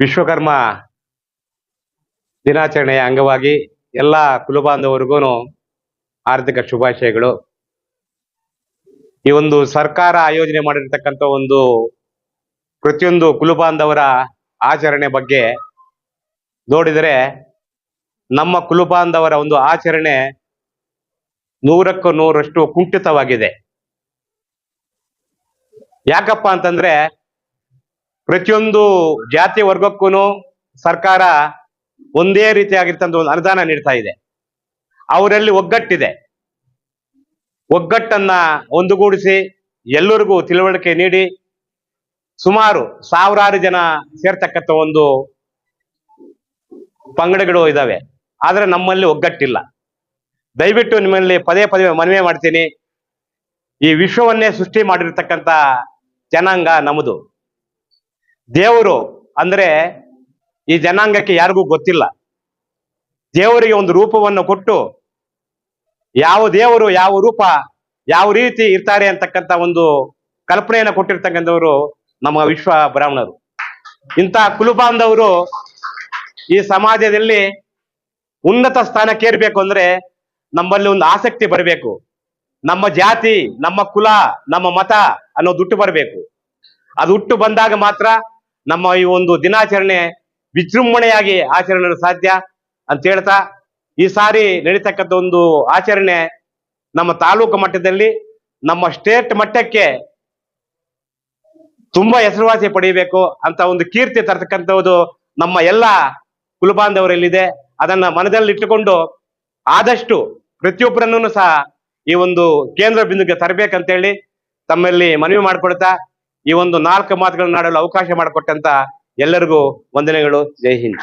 ವಿಶ್ವಕರ್ಮ ದಿನಾಚರಣೆಯ ಅಂಗವಾಗಿ ಎಲ್ಲ ಕುಲಬಾಂಧವರಿಗೂ ಆರ್ಥಿಕ ಶುಭಾಶಯಗಳು. ಈ ಒಂದು ಸರ್ಕಾರ ಆಯೋಜನೆ ಮಾಡಿರ್ತಕ್ಕಂಥ ಒಂದು ಪ್ರತಿಯೊಂದು ಕುಲಬಾಂಧವರ ಆಚರಣೆ ಬಗ್ಗೆ ನೋಡಿದರೆ ನಮ್ಮ ಕುಲಬಾಂಧವರ ಒಂದು ಆಚರಣೆ ನೂರಕ್ಕೂ ನೂರಷ್ಟು ಕುಂಠಿತವಾಗಿದೆ. ಯಾಕಪ್ಪ ಅಂತಂದ್ರೆ ಪ್ರತಿಯೊಂದು ಜಾತಿ ವರ್ಗಕ್ಕೂ ಸರ್ಕಾರ ಒಂದೇ ರೀತಿಯಾಗಿರ್ತಂತ ಒಂದು ಅನುದಾನ ನೀಡ್ತಾ ಇದೆ. ಅವರಲ್ಲಿ ಒಗ್ಗಟ್ಟಿದೆ. ಒಗ್ಗಟ್ಟನ್ನ ಒಂದುಗೂಡಿಸಿ ಎಲ್ಲರಿಗೂ ತಿಳುವಳಿಕೆ ನೀಡಿ ಸುಮಾರು ಸಾವಿರಾರು ಜನ ಸೇರ್ತಕ್ಕಂಥ ಒಂದು ಪಂಗಡಗಳು ಇದಾವೆ. ಆದರೆ ನಮ್ಮಲ್ಲಿ ಒಗ್ಗಟ್ಟಿಲ್ಲ. ದಯವಿಟ್ಟು ನಿಮ್ಮಲ್ಲಿ ಪದೇ ಪದೇ ಮನವಿ ಮಾಡ್ತೀನಿ. ಈ ವಿಶ್ವವನ್ನೇ ಸೃಷ್ಟಿ ಮಾಡಿರ್ತಕ್ಕಂಥ ಜನಾಂಗ ನಮ್ಮದು ದೇವರು ಅಂದ್ರೆ ಈ ಜನಾಂಗಕ್ಕೆ ಯಾರಿಗೂ ಗೊತ್ತಿಲ್ಲ. ದೇವರಿಗೆ ಒಂದು ರೂಪವನ್ನು ಕೊಟ್ಟು ಯಾವ ದೇವರು ಯಾವ ರೂಪ ಯಾವ ರೀತಿ ಇರ್ತಾರೆ ಅಂತಕ್ಕಂಥ ಒಂದು ಕಲ್ಪನೆಯನ್ನು ಕೊಟ್ಟಿರ್ತಕ್ಕಂಥವರು ನಮ್ಮ ವಿಶ್ವ ಬ್ರಾಹ್ಮಣರು. ಇಂಥ ಕುಲುಬಾಂಧವರು ಈ ಸಮಾಜದಲ್ಲಿ ಉನ್ನತ ಸ್ಥಾನಕ್ಕೆ ಏರ್ಬೇಕು ಅಂದ್ರೆ ನಮ್ಮಲ್ಲಿ ಒಂದು ಆಸಕ್ತಿ ಬರಬೇಕು. ನಮ್ಮ ಜಾತಿ, ನಮ್ಮ ಕುಲ, ನಮ್ಮ ಮತ ಅನ್ನೋದು ಹುಟ್ಟು ಬರಬೇಕು. ಅದು ಹುಟ್ಟು ಬಂದಾಗ ಮಾತ್ರ ನಮ್ಮ ಈ ಒಂದು ದಿನಾಚರಣೆ ವಿಜೃಂಭಣೆಯಾಗಿ ಆಚರಣೆ ಸಾಧ್ಯ ಅಂತ ಹೇಳ್ತಾ, ಈ ಸಾರಿ ನಡೀತಕ್ಕಂಥ ಒಂದು ಆಚರಣೆ ನಮ್ಮ ತಾಲೂಕು ಮಟ್ಟದಲ್ಲಿ, ನಮ್ಮ ಸ್ಟೇಟ್ ಮಟ್ಟಕ್ಕೆ ತುಂಬಾ ಹೆಸರುವಾಸಿ ಪಡೆಯಬೇಕು ಅಂತ ಒಂದು ಕೀರ್ತಿ ತರ್ತಕ್ಕಂಥದ್ದು ನಮ್ಮ ಎಲ್ಲ ಕುಲಬಾಂಧವರಲ್ಲಿದೆ. ಅದನ್ನ ಮನದಲ್ಲಿ ಇಟ್ಟುಕೊಂಡು ಆದಷ್ಟು ಪ್ರತಿಯೊಬ್ಬರನ್ನೂ ಸಹ ಈ ಒಂದು ಕೇಂದ್ರ ಬಿಂದುಗೆ ತರಬೇಕಂತೇಳಿ ತಮ್ಮಲ್ಲಿ ಮನವಿ ಮಾಡಿಕೊಡ್ತಾ ಈ ಒಂದು ನಾಲ್ಕು ಮಾತುಗಳನ್ನ ಆಡಲು ಅವಕಾಶ ಮಾಡಿಕೊಟ್ಟಂತ ಎಲ್ಲರಿಗೂ ವಂದನೆಗಳು. ಜೈ ಹಿಂದ್.